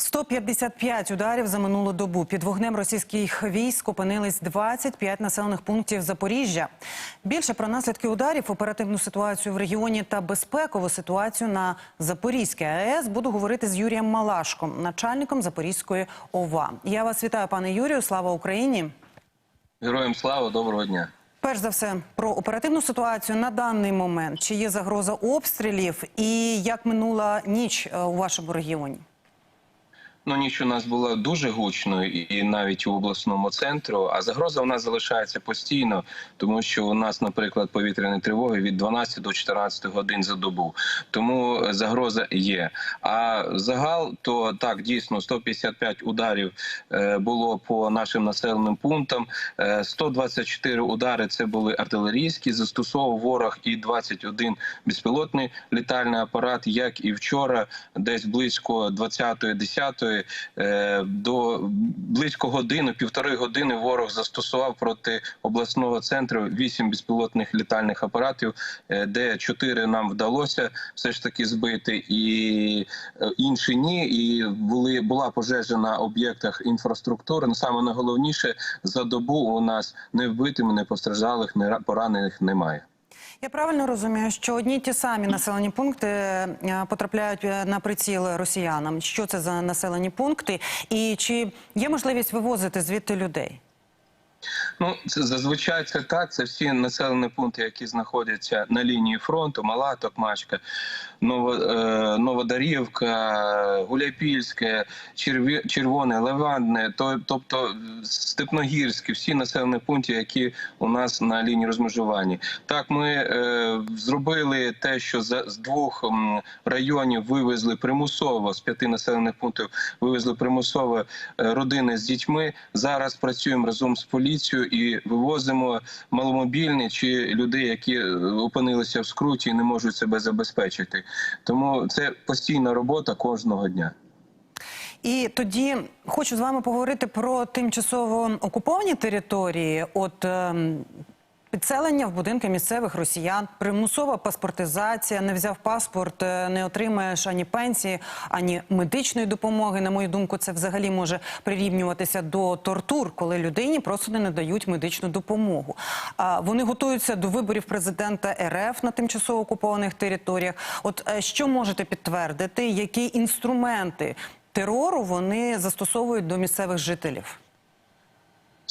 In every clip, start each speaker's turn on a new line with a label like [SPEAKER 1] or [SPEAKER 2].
[SPEAKER 1] 155 ударів за минулу добу. Під вогнем російських військ опинились 25 населених пунктів Запоріжжя. Більше про наслідки ударів, оперативну ситуацію в регіоні та безпекову ситуацію на Запорізькій АЕС буду говорити з Юрієм Малашком, начальником Запорізької ОВА. Я вас вітаю, пане Юрію. Слава Україні.
[SPEAKER 2] Героям слава, доброго дня.
[SPEAKER 1] Перш за все про оперативну ситуацію на даний момент. Чи є загроза обстрілів і як минула ніч е, у вашому регіоні?
[SPEAKER 2] Ну, ніч у нас була дуже гучною, і навіть у обласному центру. А загроза у нас залишається постійно, тому що у нас, наприклад, повітряні тривоги від 12 до 14 годин за добу. Тому загроза є. А загал, то так дійсно 155 ударів е, було по нашим населеним пунктам. Е, 124 удари це були артилерійські. Застосовував ворог і 21 безпілотний літальний апарат, як і вчора, десь близько 20-10 е, до близько години, півтори години ворог застосував проти обласного центру вісім безпілотних літальних апаратів, е, де чотири нам вдалося все ж таки збити, і е, інші ні. І були була пожежа на об'єктах інфраструктури. Ну, саме найголовніше за добу у нас не вбитими, не постраждалих, не ра- поранених немає.
[SPEAKER 1] Я правильно розумію, що одні ті самі населені пункти е, потрапляють е, на приціл росіянам. Що це за населені пункти, і чи є можливість вивозити звідти людей?
[SPEAKER 2] Ну, це зазвичай це так. Це всі населені пункти, які знаходяться на лінії фронту: Мала, Токмачка, Ново, е, Новодарівка, Гуляйпільське, Черві, Червоне, Левандне, то, тобто Степногірське, всі населені пункти, які у нас на лінії розмежування. Так, ми е, зробили те, що з двох районів вивезли примусово з п'яти населених пунктів. Вивезли примусово е, родини з дітьми. Зараз працюємо разом з поліцією і вивозимо маломобільні чи людей, які е, опинилися в скруті і не можуть себе забезпечити. Тому це постійна робота кожного дня.
[SPEAKER 1] І тоді хочу з вами поговорити про тимчасово окуповані території. От ем, підселення в будинки місцевих росіян, примусова паспортизація. Не взяв паспорт, е, не отримаєш ані пенсії, ані медичної допомоги. На мою думку, це взагалі може прирівнюватися до тортур, коли людині просто не надають медичну допомогу. А вони готуються до виборів президента РФ на тимчасово окупованих територіях. От е, що можете підтвердити, які інструменти терору вони застосовують до місцевих жителів?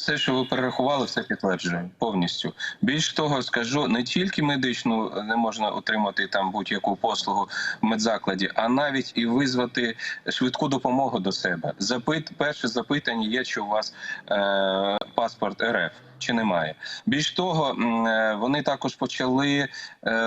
[SPEAKER 2] Все, що ви перерахували, все підтверджує повністю. Більш того, скажу не тільки медичну не можна отримати там будь-яку послугу в медзакладі, а навіть і визвати швидку допомогу до себе. Запит перше запитання є, чи у вас е, паспорт РФ. Чи немає більш того, е, вони також почали е,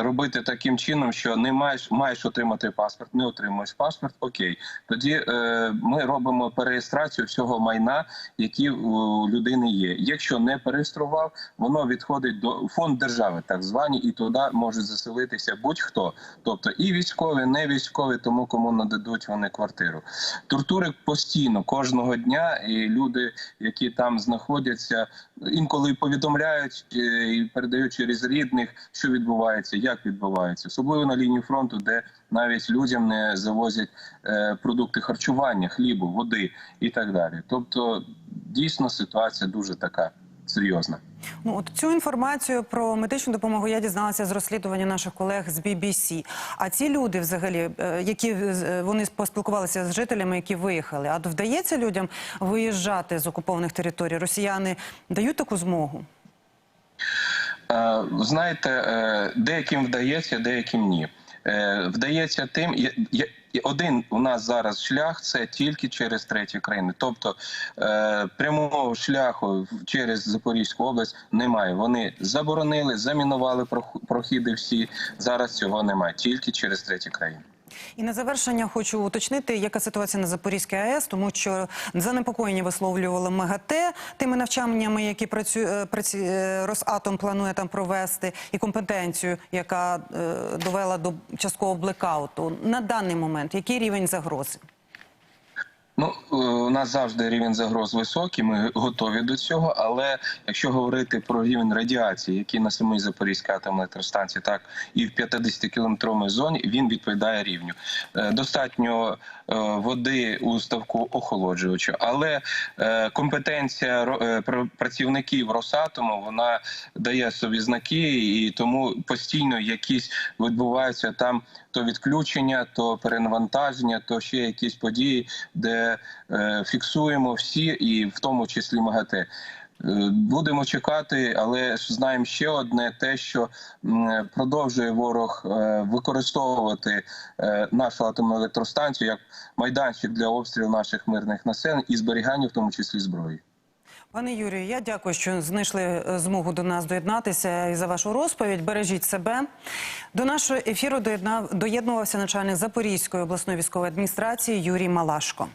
[SPEAKER 2] робити таким чином, що не маєш маєш отримати паспорт, не отримуєш паспорт. Окей, тоді е, ми робимо переєстрацію всього майна, які у людини є. Якщо не переєстрував, воно відходить до фонд держави, так звані, і туди можуть заселитися будь-хто, тобто і військові, не військові, тому кому нададуть вони квартиру. Тортури постійно кожного дня, і люди, які там знаходяться, інколи повідомляють е, і передають через рідних, що відбувається, як відбувається, особливо на лінії фронту, де навіть людям не завозять е, продукти харчування, хлібу, води і так далі. Тобто, дійсно ситуація дуже така серйозна.
[SPEAKER 1] Ну, от цю інформацію про медичну допомогу я дізналася з розслідування наших колег з BBC. А ці люди, взагалі, е, які е, вони поспілкувалися з жителями, які виїхали. А вдається людям виїжджати з окупованих територій? Росіяни дають таку змогу?
[SPEAKER 2] Е, Знаєте, деяким вдається, деяким ні. Вдається тим, і один у нас зараз шлях це тільки через треті країни. Тобто е, прямого шляху через Запорізьку область немає. Вони заборонили, замінували прох- прохіди всі. Зараз цього немає, тільки через треті країни.
[SPEAKER 1] І на завершення хочу уточнити, яка ситуація на Запорізькій АЕС, тому що занепокоєння висловлювали МЕГАТЕ тими навчаннями, які працює е, праці, е, Росатом планує там провести, і компетенцію, яка е, довела до часткового блекауту. На даний момент який рівень загрози?
[SPEAKER 2] Ну, е, у нас завжди рівень загроз високий, ми готові до цього. Але якщо говорити про рівень радіації, який на самій Запорізькій атомній електростанції, так і в 50-кілометровій зоні, він відповідає рівню. Е, Достатньо е, води у ставку охолоджувача, але компетенція працівників Росатому вона дає собі знаки, і тому постійно якісь відбуваються там то відключення, то перенавантаження, то ще якісь події, де е, фіксуємо всі, і в тому числі МАГАТЕ. Е, Будемо чекати, але знаємо ще одне: те, що продовжує ворог е, використовувати е, нашу атомну електростанцію як майданчик для обстрілу наших мирних населень і зберігання, в тому числі зброї.
[SPEAKER 1] Пане Юрію, я дякую, що знайшли е, змогу до нас доєднатися і за вашу розповідь. Бережіть себе. До нашого ефіру доєднав- доєднувався начальник Запорізької обласної військової адміністрації Юрій Малашко.